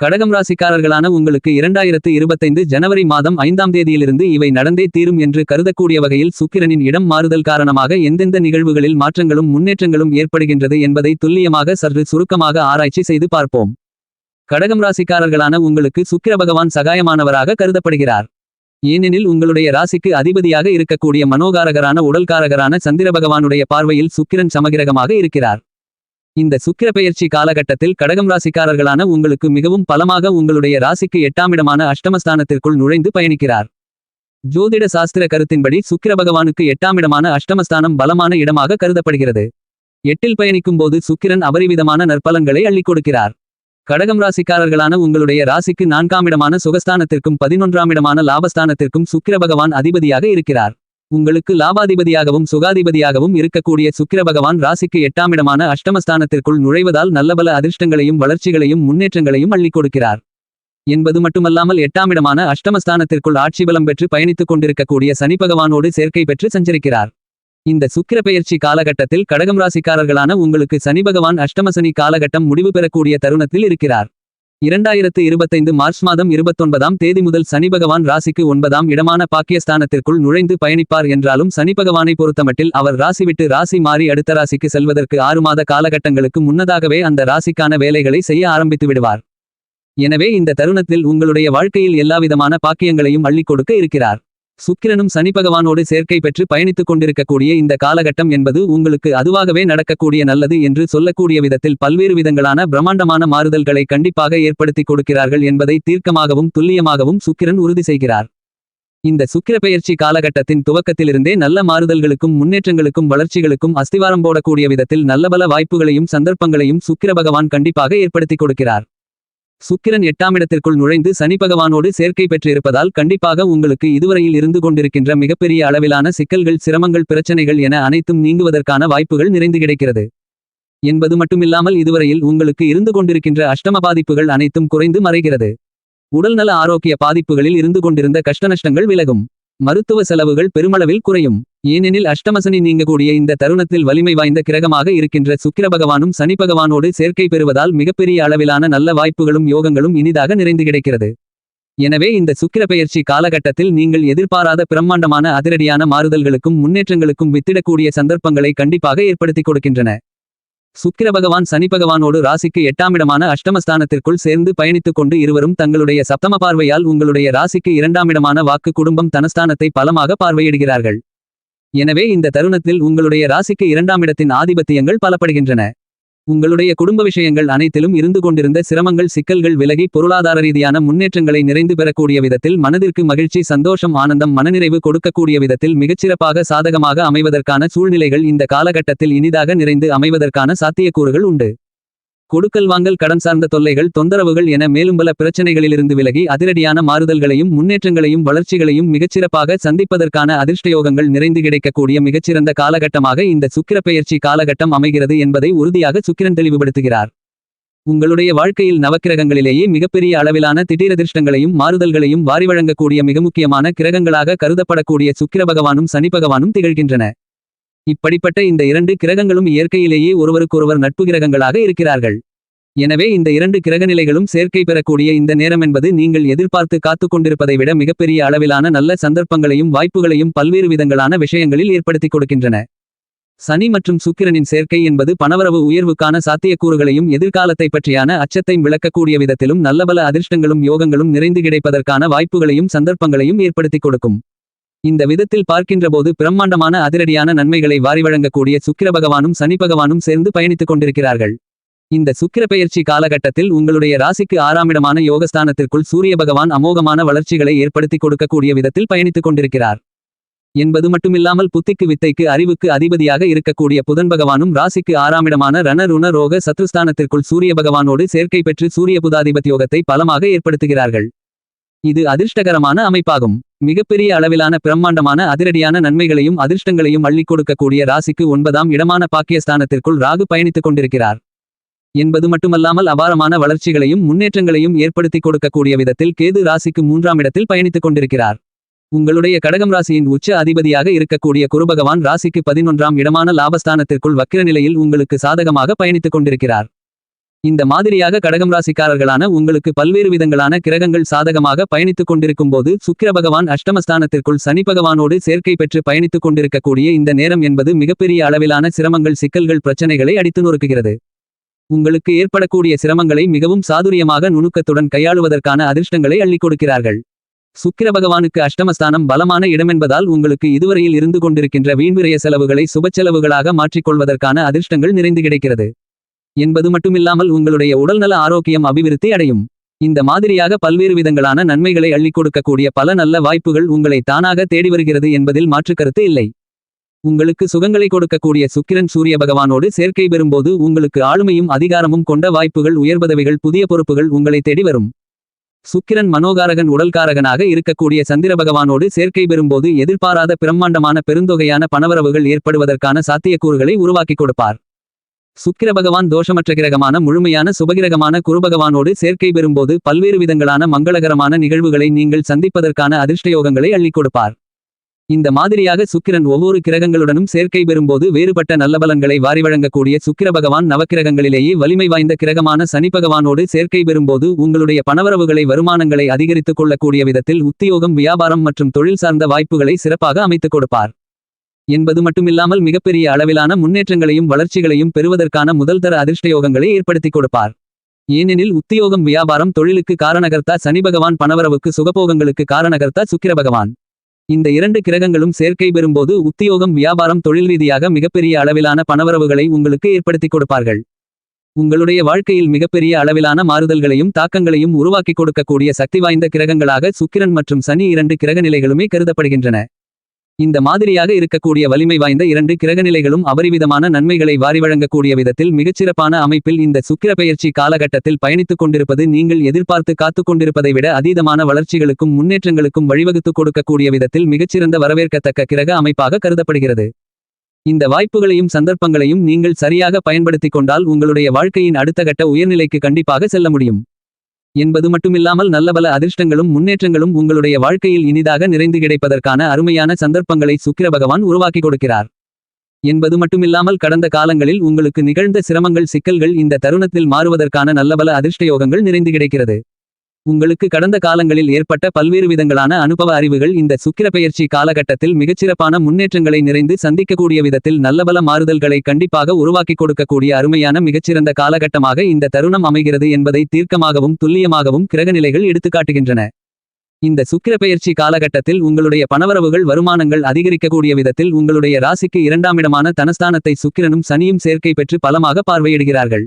கடகம் ராசிக்காரர்களான உங்களுக்கு இரண்டாயிரத்து இருபத்தைந்து ஜனவரி மாதம் ஐந்தாம் தேதியிலிருந்து இவை நடந்தே தீரும் என்று கருதக்கூடிய வகையில் சுக்கிரனின் இடம் மாறுதல் காரணமாக எந்தெந்த நிகழ்வுகளில் மாற்றங்களும் முன்னேற்றங்களும் ஏற்படுகின்றது என்பதை துல்லியமாக சற்று சுருக்கமாக ஆராய்ச்சி செய்து பார்ப்போம். கடகம் ராசிக்காரர்களான உங்களுக்கு சுக்கிர பகவான் சகாயமானவராக கருதப்படுகிறார். ஏனெனில் உங்களுடைய ராசிக்கு அதிபதியாக இருக்கக்கூடிய மனோகாரகரான உடல்காரகரான சந்திர பகவானுடைய பார்வையில் சுக்கிரன் சமகிரகமாக இருக்கிறார். இந்த சுக்கிர பெயர்ச்சி காலகட்டத்தில் கடகம் ராசிக்காரர்களான உங்களுக்கு மிகவும் பலமாக உங்களுடைய ராசிக்கு எட்டாமிடமான அஷ்டமஸ்தானத்திற்குள் நுழைந்து பயணிக்கிறார். ஜோதிட சாஸ்திர கருத்தின்படி சுக்கிர பகவானுக்கு எட்டாமிடமான அஷ்டமஸ்தானம் பலமான இடமாக கருதப்படுகிறது. எட்டில் பயணிக்கும் போது சுக்கிரன் அபரிவிதமான நற்பலன்களை அள்ளிக் கொடுக்கிறார். கடகம் ராசிக்காரர்களான உங்களுடைய ராசிக்கு நான்காம் இடமான சுகஸ்தானத்திற்கும் பதினொன்றாம் இடமான லாபஸ்தானத்திற்கும் சுக்கிர பகவான் அதிபதியாக இருக்கிறார். உங்களுக்கு லாபாதிபதியாகவும் சுகாதிபதியாகவும் இருக்கக்கூடிய சுக்கிர பகவான் ராசிக்கு எட்டாமிடமான அஷ்டமஸ்தானத்திற்குள் நுழைவதால் நல்லபல அதிர்ஷ்டங்களையும் வளர்ச்சிகளையும் முன்னேற்றங்களையும் அள்ளிக் கொடுக்கிறார். என்பது மட்டுமல்லாமல் எட்டாமிடமான அஷ்டமஸ்தானத்திற்குள் ஆட்சி பலம் பெற்று பயணித்துக் கொண்டிருக்கக்கூடிய சனி பகவானோடு சேர்க்கை பெற்று சஞ்சரிக்கிறார். இந்த சுக்கிர பெயர்ச்சி காலகட்டத்தில் கடகம் ராசிக்காரர்களான உங்களுக்கு சனி பகவான் அஷ்டமசனி காலகட்டம் முடிவு பெறக்கூடிய தருணத்தில் இருக்கிறார். இரண்டாயிரத்து இருபத்தைந்து மார்ச் மாதம் இருபத்தொன்பதாம் தேதி முதல் சனி பகவான் ராசிக்கு ஒன்பதாம் இடமான பாக்கியஸ்தானத்திற்குள் நுழைந்து பயணிப்பார் என்றாலும் சனி பகவானை பொறுத்தமட்டில் அவர் ராசி விட்டு ராசி மாறி அடுத்த ராசிக்கு செல்வதற்கு ஆறு மாத காலகட்டங்களுக்கு முன்னதாகவே அந்த ராசிக்கான வேலைகளை செய்ய ஆரம்பித்து விடுவார். எனவே இந்த தருணத்தில் உங்களுடைய வாழ்க்கையில் எல்லாவிதமான பாக்கியங்களையும் அள்ளிக் கொடுக்க இருக்கிறார். சுக்கிரனும் சனி பகவானோடு சேர்க்கை பெற்று பயணித்துக் கொண்டிருக்கக்கூடிய இந்த காலகட்டம் என்பது உங்களுக்கு அதுவாகவே நடக்கக்கூடிய நல்லது என்று சொல்லக்கூடிய விதத்தில் பல்வேறு விதங்களான பிரம்மாண்டமான மாறுதல்களை கண்டிப்பாக ஏற்படுத்திக் கொடுக்கிறார்கள் என்பதை தீர்க்கமாகவும் துல்லியமாகவும் சுக்கிரன் உறுதி செய்கிறார். இந்த சுக்கிர பெயர்ச்சி காலகட்டத்தின் துவக்கத்திலிருந்தே நல்ல மாறுதல்களுக்கும் முன்னேற்றங்களுக்கும் வளர்ச்சிகளுக்கும் அஸ்திவாரம் போடக்கூடிய விதத்தில் நல்லபல வாய்ப்புகளையும் சந்தர்ப்பங்களையும் சுக்கிர பகவான் கண்டிப்பாக ஏற்படுத்திக் கொடுக்கிறார். சுக்கிரன் எட்டாம் இடத்திற்குள் நுழைந்து சனி பகவானோடு சேர்க்கை பெற்றிருப்பதால் கண்டிப்பாக உங்களுக்கு இதுவரையில் இருந்து கொண்டிருக்கின்ற மிகப்பெரிய அளவிலான சிக்கல்கள் சிரமங்கள் பிரச்சனைகள் என அனைத்தும் நீங்குவதற்கான வாய்ப்புகள் நிறைந்து கிடைக்கிறது. என்பது மட்டுமில்லாமல் இதுவரையில் உங்களுக்கு இருந்து கொண்டிருக்கின்ற அஷ்டம பாதிப்புகள் அனைத்தும் குறைந்து மறைகிறது. உடல்நல ஆரோக்கிய பாதிப்புகளில் இருந்து கொண்டிருந்த கஷ்டநஷ்டங்கள் விலகும். மருத்துவ செலவுகள் பெருமளவில் குறையும். ஏனெனில் அஷ்டமசனி நீங்கக்கூடிய இந்த தருணத்தில் வலிமை வாய்ந்த கிரகமாக இருக்கின்ற சுக்கிர பகவானும் சனி பகவானோடு சேர்க்கை பெறுவதால் மிகப்பெரிய அளவிலான நல்ல வாய்ப்புகளும் யோகங்களும் இனிதாக நிறைந்து கிடைக்கிறது. எனவே இந்த சுக்கிர பெயர்ச்சி காலகட்டத்தில் நீங்கள் எதிர்பாராத பிரம்மாண்டமான அதிரடியான மாறுதல்களுக்கும் முன்னேற்றங்களுக்கும் வித்திடக்கூடிய சந்தர்ப்பங்களை கண்டிப்பாக ஏற்படுத்திக் கொடுக்கின்றன. சுக்கிர பகவான் சனி பகவானோடு ராசிக்கு எட்டாமிடமான அஷ்டமஸ்தானத்திற்குள் சேர்ந்து பயணித்துக் கொண்டு இருவரும் தங்களுடைய சப்தம பார்வையால் உங்களுடைய ராசிக்கு இரண்டாமிடமான வாக்கு குடும்பம் தனஸ்தானத்தை பலமாக பார்வையிடுகிறார்கள். எனவே இந்த தருணத்தில் உங்களுடைய ராசிக்கு இரண்டாம் இடத்தின் ஆதிபத்தியங்கள் பலப்படுகின்றன. உங்களுடைய குடும்ப விஷயங்கள் அனைத்திலும் இருந்து கொண்டிருந்த சிரமங்கள் சிக்கல்கள் விலகி பொருளாதார ரீதியான முன்னேற்றங்களை நிறைந்து பெறக்கூடிய விதத்தில் மனதிற்கு மகிழ்ச்சி சந்தோஷம் ஆனந்தம் மனநிறைவு கொடுக்கக்கூடிய விதத்தில் மிகச்சிறப்பாக சாதகமாக அமைவதற்கான சூழ்நிலைகள் இந்த காலகட்டத்தில் இனிதாக நிறைந்து அமைவதற்கான சாத்தியக்கூறுகள் உண்டு. கொடுக்கல் வாங்கல் கடன் சார்ந்த தொல்லைகள் தொந்தரவுகள் என மேலும் பல பிரச்சனைகளிலிருந்து விலகி அதிரடியான மாறுதல்களையும் முன்னேற்றங்களையும் வளர்ச்சிகளையும் மிகச்சிறப்பாக சந்திப்பதற்கான அதிர்ஷ்டயோகங்கள் நிறைந்து கிடைக்கக்கூடிய மிகச்சிறந்த காலகட்டமாக இந்த சுக்கிர பெயர்ச்சி காலகட்டம் அமைகிறது என்பதை உறுதியாக சுக்கிரன் தெளிவுபடுத்துகிறார். உங்களுடைய வாழ்க்கையில் நவக்கிரகங்களிலேயே மிகப்பெரிய அளவிலான திடீரதிர்ஷ்டங்களையும் மாறுதல்களையும் வாரி வழங்கக்கூடிய மிக முக்கியமான கிரகங்களாக கருதப்படக்கூடிய சுக்கிர பகவானும் சனி பகவானும் திகழ்கின்றன. இப்படிப்பட்ட இந்த இரண்டு கிரகங்களும் இயற்கையிலேயே ஒருவருக்கொருவர் நட்பு கிரகங்களாக இருக்கிறார்கள். எனவே இந்த இரண்டு கிரகநிலைகளும் சேர்க்கை பெறக்கூடிய இந்த நேரம் என்பது நீங்கள் எதிர்பார்த்து காத்துக் கொண்டிருப்பதை விட மிகப்பெரிய அளவிலான நல்ல சந்தர்ப்பங்களையும் வாய்ப்புகளையும் பல்வேறு விதங்களான விஷயங்களில் ஏற்படுத்திக் கொடுக்கின்றன. சனி மற்றும் சுக்கிரனின் சேர்க்கை என்பது பணவரவு உயர்வுக்கான சாத்தியக்கூறுகளையும் எதிர்காலத்தை பற்றியான அச்சத்தையும் விளக்கக்கூடிய விதத்திலும் நல்லபல அதிர்ஷ்டங்களும் யோகங்களும் நிறைந்து கிடைப்பதற்கான வாய்ப்புகளையும் சந்தர்ப்பங்களையும் ஏற்படுத்திக் கொடுக்கும். இந்த விதத்தில் பார்க்கின்றபோது பிரம்மாண்டமான அதிரடியான நன்மைகளை வாரி வழங்கக்கூடிய சுக்கிர பகவானும் சனி பகவானும் சேர்ந்து பயணித்துக் கொண்டிருக்கிறார்கள். இந்த சுக்கிர பெயர்ச்சி காலகட்டத்தில் உங்களுடைய ராசிக்கு ஆறாமிடமான யோகஸ்தானத்திற்குள் சூரிய பகவான் அமோகமான வளர்ச்சிகளை ஏற்படுத்தி கொடுக்கக்கூடிய விதத்தில் பயணித்துக் கொண்டிருக்கிறார். என்பது மட்டுமில்லாமல் புத்திக்கு வித்தைக்கு அறிவுக்கு அதிபதியாக இருக்கக்கூடிய புதன் பகவானும் ராசிக்கு ஆறாமிடமான ரண ருண ரோக சத்ருஸ்தானத்திற்குள் சூரிய பகவானோடு சேர்க்கை பெற்று சூரிய புதாதிபத்தியோகத்தை பலமாக ஏற்படுத்துகிறார்கள். இது அதிர்ஷ்டகரமான அமைப்பாகும். மிகப்பெரிய அளவிலான பிரம்மாண்டமான அதிரடியான நன்மைகளையும் அதிர்ஷ்டங்களையும் அள்ளிக் கொடுக்கக்கூடிய ராசிக்கு ஒன்பதாம் இடமான பாக்கியஸ்தானத்திற்குள் ராகு பயணித்துக் கொண்டிருக்கிறார். என்பது மட்டுமல்லாமல் அபாரமான வளர்ச்சிகளையும் முன்னேற்றங்களையும் ஏற்படுத்திக் கொடுக்கக்கூடிய விதத்தில் கேது ராசிக்கு மூன்றாம் இடத்தில் பயணித்துக் கொண்டிருக்கிறார். உங்களுடைய கடகம் ராசியின் உச்ச அதிபதியாக இருக்கக்கூடிய குருபகவான் ராசிக்கு பதினொன்றாம் இடமான லாபஸ்தானத்திற்குள் வக்கிர நிலையில் உங்களுக்கு சாதகமாக பயணித்துக் கொண்டிருக்கிறார். இந்த மாதிரியாக கடகம் ராசிக்காரர்களான உங்களுக்கு பல்வேறு விதங்களான கிரகங்கள் சாதகமாக பயணித்துக் கொண்டிருக்கும்போது சுக்கிர பகவான் அஷ்டமஸ்தானத்திற்குள் சனி பகவானோடு சேர்க்கை பெற்று பயணித்துக் கொண்டிருக்கக்கூடிய இந்த நேரம் என்பது மிகப்பெரிய அளவிலான சிரமங்கள் சிக்கல்கள் பிரச்சனைகளை அடித்து நொறுக்குகிறது உங்களுக்கு ஏற்படக்கூடிய சிரமங்களை மிகவும் சாதுரியமாக நுணுக்கத்துடன் கையாளுவதற்கான அதிர்ஷ்டங்களை அள்ளிக் கொடுக்கிறார்கள். சுக்கிர பகவானுக்கு அஷ்டமஸ்தானம் பலமான இடமென்பதால் உங்களுக்கு இதுவரையில் இருந்து கொண்டிருக்கின்ற வீண்விரய செலவுகளை சுபச்செலவுகளாக மாற்றிக்கொள்வதற்கான அதிர்ஷ்டங்கள் நிறைந்து கிடைக்கிறது. என்பது மட்டுமில்லாமல் உங்களுடைய உடல்நல ஆரோக்கியம் அபிவிருத்தி அடையும். இந்த மாதிரியாக பல்வேறு விதங்களான நன்மைகளை அள்ளிக் கொடுக்கக்கூடிய பல நல்ல வாய்ப்புகள் உங்களை தானாக தேடி வருகிறது என்பதில் மாற்றுக்கருத்து இல்லை. உங்களுக்கு சுகங்களை கொடுக்கக்கூடிய சுக்கிரன் சூரிய பகவானோடு சேர்க்கை பெறும்போது உங்களுக்கு ஆளுமையும் அதிகாரமும் கொண்ட வாய்ப்புகள் உயர்பதவிகள் புதிய பொறுப்புகள் உங்களை தேடி வரும். சுக்கிரன் மனோகாரகன் உடல்காரகனாக இருக்கக்கூடிய சந்திர பகவானோடு சேர்க்கை பெறும்போது எதிர்பாராத பிரம்மாண்டமான பெருந்தொகையான பணவரவுகள் ஏற்படுவதற்கான சாத்தியக்கூறுகளை உருவாக்கிக் கொடுப்பார். சுக்கிர பகவான் தோஷமற்ற கிரகமான முழுமையான சுபகிரகமான குருபகவானோடு சேர்க்கை பெறும்போது பல்வேறு விதங்களான மங்களகரமான நிகழ்வுகளை நீங்கள் சந்திப்பதற்கான அதிர்ஷ்டயோகங்களை அள்ளிக் கொடுப்பார். இந்த மாதிரியாக சுக்கிரன் ஒவ்வொரு கிரகங்களுடனும் சேர்க்கை பெறும்போது வேறுபட்ட நல்ல பலன்களை வாரி வழங்கக்கூடிய சுக்கிர பகவான் நவக்கிரகங்களிலேயே வலிமை வாய்ந்த கிரகமான சனி பகவானோடு சேர்க்கை பெறும்போது உங்களுடைய பணவரவுகளை வருமானங்களை அதிகரித்துக் கொள்ளக்கூடிய விதத்தில் உத்தியோகம் வியாபாரம் மற்றும் தொழில் சார்ந்த வாய்ப்புகளை சிறப்பாக அமைத்துக் கொடுப்பார். என்பது மட்டுமில்லாமல் மிகப்பெரிய அளவிலான முன்னேற்றங்களையும் வளர்ச்சிகளையும் பெறுவதற்கான முதல்தர அதிர்ஷ்டயோகங்களை ஏற்படுத்திக் கொடுப்பார். ஏனெனில் உத்தியோகம் வியாபாரம் தொழிலுக்கு காரணகர்த்தா சனி பகவான் பணவரவுக்கு சுகபோகங்களுக்கு காரணகர்த்தா சுக்கிர பகவான். இந்த இரண்டு கிரகங்களும் சேர்க்கை பெறும்போது உத்தியோகம் வியாபாரம் தொழில் ரீதியாக மிகப்பெரிய அளவிலான பணவரவுகளை உங்களுக்கு ஏற்படுத்திக் கொடுப்பார்கள். உங்களுடைய வாழ்க்கையில் மிகப்பெரிய அளவிலான மாறுதல்களையும் தாக்கங்களையும் உருவாக்கிக் கொடுக்கக்கூடிய சக்தி வாய்ந்த கிரகங்களாக சுக்கிரன் மற்றும் சனி இரண்டு கிரக நிலைகளுமே கருதப்படுகின்றன. இந்த மாதிரியாக இருக்கக்கூடிய வலிமை வாய்ந்த இரண்டு கிரகநிலைகளும் அபரிவிதமான நன்மைகளை வாரி வழங்கக்கூடிய விதத்தில் மிகச்சிறப்பான அமைப்பில் இந்த சுக்கிர பெயர்ச்சி காலகட்டத்தில் பயணித்துக் கொண்டிருப்பது நீங்கள் எதிர்பார்த்து காத்துக் கொண்டிருப்பதை விட அதீதமான வளர்ச்சிகளுக்கும் முன்னேற்றங்களுக்கும் வழிவகுத்து கொடுக்கக்கூடிய விதத்தில் மிகச்சிறந்த வரவேற்கத்தக்க கிரக அமைப்பாக கருதப்படுகிறது. இந்த வாய்ப்புகளையும் சந்தர்ப்பங்களையும் நீங்கள் சரியாக பயன்படுத்திக் கொண்டால் உங்களுடைய வாழ்க்கையின் அடுத்த கட்ட உயர்நிலைக்கு கண்டிப்பாக செல்ல முடியும். என்பது மட்டுமில்லாமல் நல்லபல அதிர்ஷ்டங்களும் முன்னேற்றங்களும் உங்களுடைய வாழ்க்கையில் இனிதாக நிறைந்து கிடைப்பதற்கான அருமையான சந்தர்ப்பங்களை சுக்கிர பகவான் உருவாக்கி கொடுக்கிறார். என்பது மட்டுமில்லாமல் கடந்த காலங்களில் உங்களுக்கு நிகழ்ந்த சிரமங்கள் சிக்கல்கள் இந்த தருணத்தில் மாறுவதற்கான நல்லபல அதிர்ஷ்டயோகங்கள் நிறைந்து கிடைக்கிறது. உங்களுக்கு கடந்த காலங்களில் ஏற்பட்ட பல்வேறு விதங்களான அனுபவ அறிவுகள் இந்த சுக்கிர பெயர்ச்சி காலகட்டத்தில் மிகச்சிறப்பான முன்னேற்றங்களை நிறைந்து சந்திக்கக்கூடிய விதத்தில் நல்லபல மாறுதல்களை கண்டிப்பாக உருவாக்கிக் கொடுக்கக்கூடிய அருமையான மிகச்சிறந்த காலகட்டமாக இந்த தருணம் அமைகிறது என்பதை தீர்க்கமாகவும் துல்லியமாகவும் கிரகநிலைகள் எடுத்துக்காட்டுகின்றன. இந்த சுக்கிரப்பெயர்ச்சி காலகட்டத்தில் உங்களுடைய பணவரவுகள் வருமானங்கள் அதிகரிக்கக்கூடிய விதத்தில் உங்களுடைய ராசிக்கு இரண்டாமிடமான தனஸ்தானத்தை சுக்கிரனும் சனியும் சேர்க்கை பெற்று பலமாக பார்வையிடுகிறார்கள்.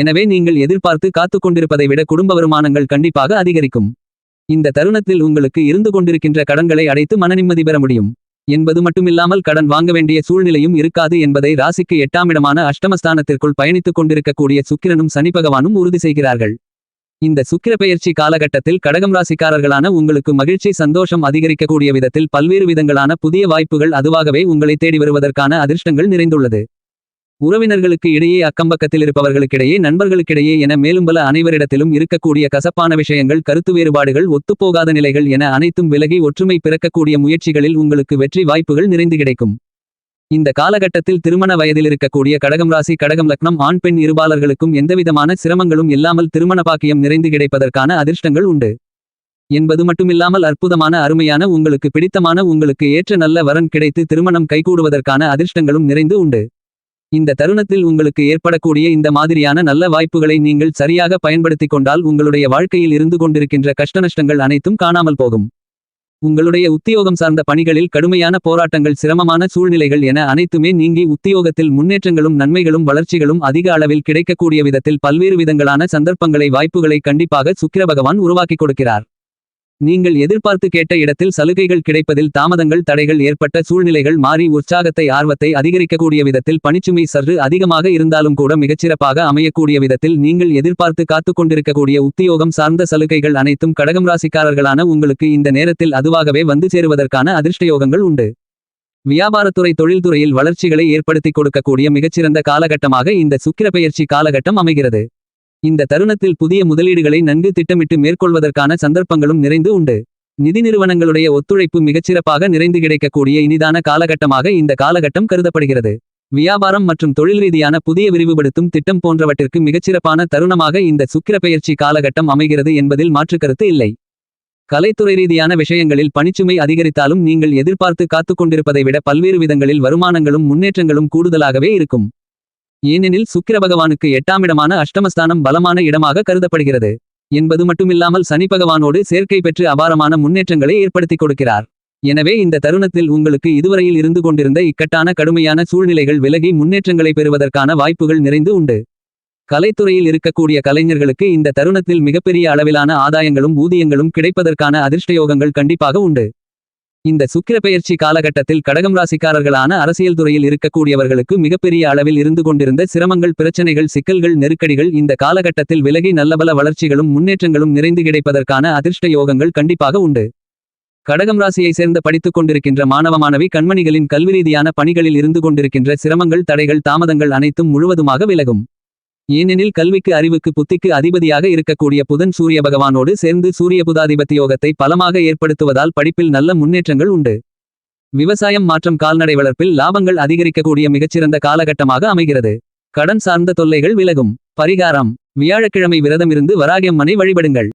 எனவே நீங்கள் எதிர்பார்த்து காத்துக் கொண்டிருப்பதை விட குடும்ப வருமானங்கள் கண்டிப்பாக அதிகரிக்கும். இந்த தருணத்தில் உங்களுக்கு இருந்து கொண்டிருக்கின்ற கடன்களை அடைத்து மனநிம்மதி பெற முடியும். என்பது மட்டுமில்லாமல் கடன் வாங்க வேண்டிய சூழ்நிலையும் இருக்காது என்பதை ராசிக்கு எட்டாமிடமான அஷ்டமஸ்தானத்திற்குள் பயணித்துக் கொண்டிருக்கக்கூடிய சுக்கிரனும் சனி பகவானும் உறுதி செய்கிறார்கள். இந்த சுக்கிர பெயர்ச்சி காலகட்டத்தில் கடகம் ராசிக்காரர்களான உங்களுக்கு மகிழ்ச்சி சந்தோஷம் அதிகரிக்கக்கூடிய விதத்தில் பல்வேறு விதங்களான புதிய வாய்ப்புகள் அதுவாகவே உங்களை தேடி வருவதற்கான அதிர்ஷ்டங்கள் நிறைந்துள்ளது. உறவினர்களுக்கு இடையே அக்கம்பக்கத்தில் இருப்பவர்களுக்கிடையே நண்பர்களுக்கிடையே என மேலும் பல அனைவரிடத்திலும் இருக்கக்கூடிய கசப்பான விஷயங்கள் கருத்து வேறுபாடுகள் ஒத்துப்போகாத நிலைகள் என அனைத்தும் விலகி ஒற்றுமை பிறக்கக்கூடிய முயற்சிகளில் உங்களுக்கு வெற்றி வாய்ப்புகள் நிறைந்து கிடைக்கும். இந்த காலகட்டத்தில் திருமண வயதில் இருக்கக்கூடிய கடகம் ராசி கடகம் லக்னம் ஆண் பெண் இருபாளர்களுக்கும் எந்தவிதமான சிரமங்களும் இல்லாமல் திருமண பாக்கியம் நிறைந்து கிடைப்பதற்கான அதிர்ஷ்டங்கள் உண்டு. என்பது மட்டுமில்லாமல் அற்புதமான அருமையான உங்களுக்கு பிடித்தமான உங்களுக்கு ஏற்ற நல்ல வரன் கிடைத்து திருமணம் கைகூடுவதற்கான அதிர்ஷ்டங்களும் நிறைந்து உண்டு. இந்த தருணத்தில் உங்களுக்கு ஏற்படக்கூடிய இந்த மாதிரியான நல்ல வாய்ப்புகளை நீங்கள் சரியாக பயன்படுத்திக் கொண்டால் உங்களுடைய வாழ்க்கையில் இருந்து கொண்டிருக்கின்ற கஷ்டநஷ்டங்கள் அனைத்தும் காணாமல் போகும். உங்களுடைய உத்தியோகம் சார்ந்த பணிகளில் கடுமையான போராட்டங்கள் சிரமமான சூழ்நிலைகள் என அனைத்துமே நீங்கி உத்தியோகத்தில் முன்னேற்றங்களும் நன்மைகளும் வளர்ச்சிகளும் அதிக அளவில் கிடைக்கக்கூடிய விதத்தில் பல்வேறு விதங்களான சந்தர்ப்பங்களை வாய்ப்புகளை கண்டிப்பாக சுக்கிர பகவான் உருவாக்கிக் கொடுக்கிறார். நீங்கள் எதிர்பார்த்து கேட்ட இடத்தில் சலுகைகள் கிடைப்பதில் தாமதங்கள் தடைகள் ஏற்பட்ட சூழ்நிலைகள் மாறி உற்சாகத்தை ஆர்வத்தை அதிகரிக்கக்கூடிய விதத்தில் பணிச்சுமை சற்று அதிகமாக இருந்தாலும் கூட மிகச்சிறப்பாக அமையக்கூடிய விதத்தில் நீங்கள் எதிர்பார்த்து காத்துக் கொண்டிருக்கக்கூடிய உத்தியோகம் சார்ந்த சலுகைகள் அனைத்தும் கடகம் ராசிக்காரர்களான உங்களுக்கு இந்த நேரத்தில் அதுவாகவே வந்து சேருவதற்கான அதிர்ஷ்டயோகங்கள் உண்டு. வியாபாரத்துறை தொழில்துறையில் வளர்ச்சிகளை ஏற்படுத்திக் கொடுக்கக்கூடிய மிகச்சிறந்த காலகட்டமாக இந்த சுக்கிரப்பெயர்ச்சி காலகட்டம் அமைகிறது. இந்த தருணத்தில் புதிய முதலீடுகளை நன்கு திட்டமிட்டு மேற்கொள்வதற்கான சந்தர்ப்பங்களும் நிறைந்து உண்டு. நிதி நிறுவனங்களுடைய ஒத்துழைப்பு மிகச்சிறப்பாக நிறைந்து கிடைக்கக்கூடிய இனிதான காலகட்டமாக இந்த காலகட்டம் கருதப்படுகிறது. வியாபாரம் மற்றும் தொழில் ரீதியான புதிய விரிவுபடுத்தும் திட்டம் போன்றவற்றிற்கு மிகச்சிறப்பான தருணமாக இந்த சுக்கிரப்பெயர்ச்சி காலகட்டம் அமைகிறது என்பதில் மாற்றுக்கருத்து இல்லை. கலைத்துறை ரீதியான விஷயங்களில் பணிச்சுமை அதிகரித்தாலும் நீங்கள் எதிர்பார்த்து காத்துக் கொண்டிருப்பதை விட பல்வேறு விதங்களில் வருமானங்களும் முன்னேற்றங்களும் கூடுதலாகவே இருக்கும். ஏனெனில் சுக்கிர பகவானுக்கு எட்டாமிடமான அஷ்டமஸ்தானம் பலமான இடமாக கருதப்படுகிறது. என்பது மட்டுமில்லாமல் சனி பகவானோடு சேர்க்கை பெற்று அபாரமான முன்னேற்றங்களை ஏற்படுத்திக் கொடுக்கிறார். எனவே இந்த தருணத்தில் உங்களுக்கு இதுவரையில் இருந்து கொண்டிருந்த இக்கட்டான கடுமையான சூழ்நிலைகள் விலகி முன்னேற்றங்களை பெறுவதற்கான வாய்ப்புகள் நிறைந்து உண்டு. கலைத்துறையில் இருக்கக்கூடிய கலைஞர்களுக்கு இந்த தருணத்தில் மிகப்பெரிய அளவிலான ஆதாயங்களும் ஊதியங்களும் கிடைப்பதற்கான அதிர்ஷ்டயோகங்கள் கண்டிப்பாக உண்டு. இந்த சுக்கிரப்பெயர்ச்சி காலகட்டத்தில் கடகம் ராசிக்காரர்களான அரசியல் துறையில் இருக்கக்கூடியவர்களுக்கு மிகப்பெரிய அளவில் இருந்து கொண்டிருந்த சிரமங்கள் பிரச்சனைகள் சிக்கல்கள் நெருக்கடிகள் இந்த காலகட்டத்தில் விலகி நல்லபல வளர்ச்சிகளும் முன்னேற்றங்களும் நிறைந்து கிடைப்பதற்கான அதிர்ஷ்ட யோகங்கள் கண்டிப்பாக உண்டு. கடகம் ராசியை சேர்ந்த படித்துக் கொண்டிருக்கின்ற மாணவ மாணவி கண்மணிகளின் கல்வி ரீதியான பணிகளில் இருந்து கொண்டிருக்கின்ற சிரமங்கள் தடைகள் தாமதங்கள் அனைத்தும் முழுவதுமாக விலகும். ஏனெனில் கல்விக்கு அறிவுக்கு புத்திக்கு அதிபதியாக இருக்கக்கூடிய புதன் சூரிய பகவானோடு சேர்ந்து சூரிய புதாதிபத்தியோகத்தை பலமாக ஏற்படுத்துவதால் படிப்பில் நல்ல முன்னேற்றங்கள் உண்டு. விவசாயம் மாற்றம் கால்நடை வளர்ப்பில் லாபங்கள் அதிகரிக்கக்கூடிய மிகச்சிறந்த காலகட்டமாக அமைகிறது. கடன் சார்ந்த தொல்லைகள் விலகும். பரிகாரம். வியாழக்கிழமை விரதமிருந்து வராகியம்மனை வழிபடுங்கள்.